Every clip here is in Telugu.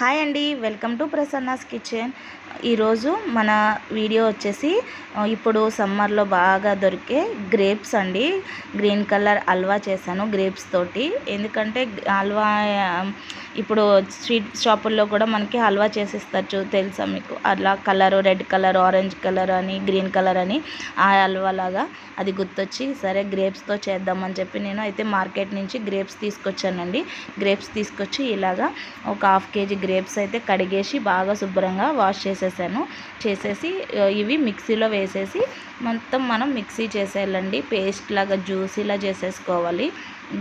హాయ్ అండి వెల్కమ్ టు ప్రసన్నాస్ కిచెన్. ఈరోజు మన వీడియో వచ్చేసి ఇప్పుడు సమ్మర్లో బాగా దొరికే గ్రేప్స్ అండి. గ్రీన్ కలర్ హల్వా చేశాను గ్రేప్స్ తోటి. ఎందుకంటే హల్వా ఇప్పుడు స్వీట్ షాపుల్లో కూడా మనకి హల్వా చేసిస్తారు తెలుసా మీకు? అలా colour red colour orange colour అని గ్రీన్ కలర్ అని ఆ హల్వా లాగా అది గుర్తొచ్చి సరే గ్రేప్స్తో చేద్దామని చెప్పి నేను అయితే మార్కెట్ నుంచి గ్రేప్స్ తీసుకొచ్చానండి. గ్రేప్స్ తీసుకొచ్చి ఇలాగా ఒక హాఫ్ కేజీ గ్రేప్స్ అయితే కడిగేసి బాగా శుభ్రంగా వాష్ చేసేసాను. చేసేసి ఇవి మిక్సీలో వేసేసి మొత్తం మనం మిక్సీ చేసేయాలండి. పేస్ట్ లాగా జ్యూసీలా చేసేసుకోవాలి.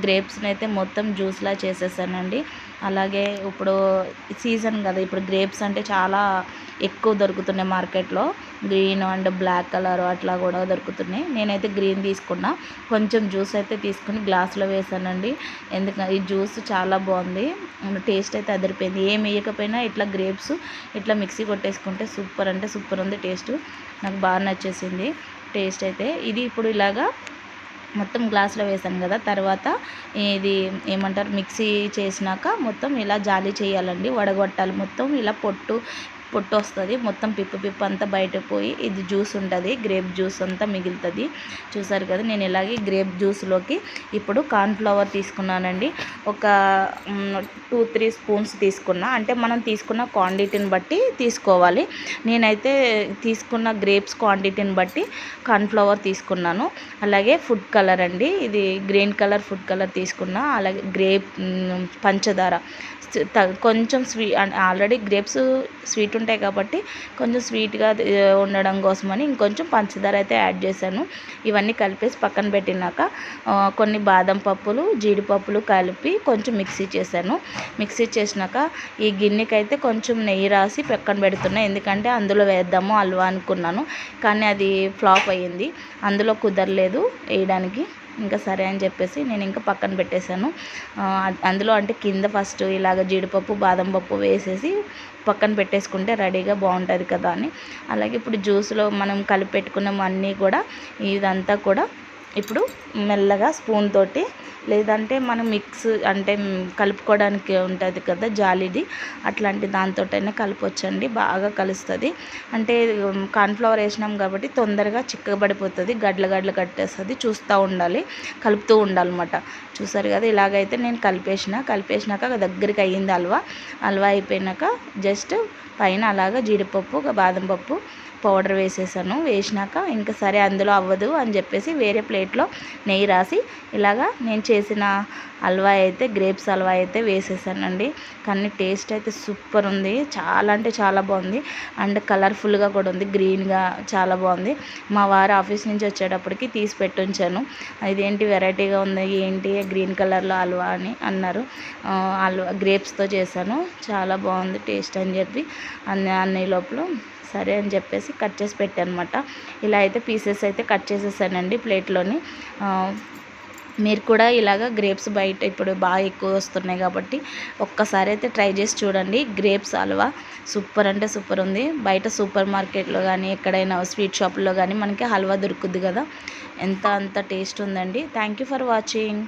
గ్రేప్స్ని అయితే మొత్తం జ్యూస్లా చేసేసానండి. అలాగే ఇప్పుడు సీజన్ కదా ఇప్పుడు గ్రేప్స్ అంటే చాలా ఎక్కువ దొరుకుతున్నాయి మార్కెట్లో. గ్రీన్ అండ్ బ్లాక్ కలర్ అట్లా కూడా దొరుకుతున్నాయి. నేనైతే గ్రీన్ తీసుకున్నా. కొంచెం జ్యూస్ అయితే తీసుకుని గ్లాస్లో వేసానండి. ఎందుకంటే ఈ జ్యూస్ చాలా బాగుంది. టేస్ట్ అయితే అదిరిపోయింది. ఏం వేయకపోయినా ఇట్లా గ్రేప్స్ ఇట్లా మిక్సీ కొట్టేసుకుంటే సూపర్ అంటే సూపర్ ఉంది టేస్ట్ నాకు బాగా నచ్చేసింది టేస్ట్ అయితే. ఇది ఇప్పుడు ఇలాగా మొత్తం గ్లాస్లో వేసాను కదా తర్వాత ఇది ఏమంటారు మిక్సీ చేసినాక మొత్తం ఇలా జాలి చేయాలండి. వడగొట్టాలి మొత్తం ఇలా పొట్టు పొట్టు వస్తుంది మొత్తం పిప్పు పిప్పు అంతా బయట పోయి ఇది జ్యూస్ ఉంటుంది. గ్రేప్ జ్యూస్ అంతా మిగులుతుంది. చూసారు కదా నేను ఇలాగే గ్రేప్ జ్యూస్లోకి ఇప్పుడు కార్న్ఫ్లవర్ తీసుకున్నానండి. ఒక టూ త్రీ స్పూన్స్ తీసుకున్నా. అంటే మనం తీసుకున్న క్వాంటిటీని బట్టి తీసుకోవాలి. నేనైతే తీసుకున్న గ్రేప్స్ క్వాంటిటీని బట్టి కార్న్ఫ్లవర్ తీసుకున్నాను. అలాగే ఫుడ్ కలర్ అండి. ఇది గ్రీన్ కలర్ ఫుడ్ కలర్ తీసుకున్నా. అలాగే గ్రేప్ పంచదార. కొంచెం స్వీ ఆల్రెడీ గ్రేప్స్ స్వీట్ ఉంటాయి కాబట్టి కొంచెం స్వీట్గా ఉండడం కోసమని ఇంకొంచెం పంచదార అయితే యాడ్ చేశాను. ఇవన్నీ కలిపేసి పక్కన పెట్టినాక కొన్ని బాదం పప్పులు జీడిపప్పులు కలిపి కొంచెం మిక్సీ చేశాను. మిక్సీ చేసినాక ఈ గిన్నెకి అయితే కొంచెం నెయ్యి రాసి పక్కన పెడుతున్నా. ఎందుకంటే అందులో వేద్దాము అల్వా అనుకున్నాను. కానీ అది ఫ్లాప్ అయ్యింది. అందులో కుదరలేదు వేయడానికి. ఇంకా సరే అని చెప్పేసి నేను ఇంకా పక్కన పెట్టేశాను. అందులో అంటే కింద ఫస్ట్ ఇలాగ జీడిపప్పు బాదం పప్పు వేసేసి పక్కన పెట్టేసుకుంటే రెడీగా బాగుంటుంది కదా అని. అలాగే ఇప్పుడు జ్యూస్లో మనం కలిపి పెట్టుకున్నవన్నీ కూడా ఇదంతా కూడా ఇప్పుడు మెల్లగా స్పూన్ తోటి లేదంటే మనం మిక్స్ అంటే కలుపుకోవడానికి ఉంటుంది కదా జాలిది అట్లాంటి దాంతోటైనా కలపొచ్చండి బాగా కలుస్తుంది. అంటే కార్న్ఫ్లవర్ వేసినాం కాబట్టి తొందరగా చిక్కబడిపోతుంది గడ్ల గడ్ల కట్టేస్తుంది చూస్తూ ఉండాలి కలుపుతూ ఉండాలన్నమాట. చూసారు కదా ఇలాగైతే నేను కలిపేసిన కలిపేసినాక దగ్గరికి అయ్యింది హల్వా హల్వా అయిపోయినాక జస్ట్ పైన అలాగా జీడిపప్పు బాదం పప్పు పౌడర్ వేసేసాను. వేసినాక ఇంకా సరే అందులో అవ్వదు అని చెప్పేసి వేరే ప్లేట్ ప్లేట్లో నెయ్యి రాసి ఇలాగా నేను చేసిన హల్వా అయితే గ్రేప్స్ హల్వా అయితే వేసేసానండి. కానీ టేస్ట్ అయితే సూపర్ ఉంది. చాలా అంటే చాలా బాగుంది. అండ్ కలర్ఫుల్గా కూడా ఉంది. గ్రీన్గా చాలా బాగుంది. మా వారు ఆఫీస్ నుంచి వచ్చేటప్పటికి తీసి పెట్టుంచాను. ఇదేంటి వెరైటీగా ఉంది? ఏంటి? గ్రీన్ కలర్లో హల్వా అని అన్నారు. హల్వా గ్రేప్స్తో చేశాను. చాలా బాగుంది. టేస్ట్ అని చెప్పి అన్ని అన్ని లోపల సరే అని చెప్పేసి కట్ చేసి పెట్టానమాట. ఇలా అయితే పీసెస్ అయితే కట్ చేసేసానండి ప్లేట్లోని. మీరు కూడా ఇలాగ గ్రేప్స్ బయట ఇప్పుడు బాగా ఎక్కువ వస్తున్నాయి కాబట్టి ఒక్కసారి అయితే ట్రై చేసి చూడండి. గ్రేప్స్ హల్వా సూపర్ అంటే సూపర్ ఉంది. బయట సూపర్ మార్కెట్లో కానీ ఎక్కడైనా స్వీట్ షాప్లో కానీ మనకి హల్వా దొరుకుద్ది కదా. ఎంత అంత టేస్ట్ ఉందండి. Thank you for watching.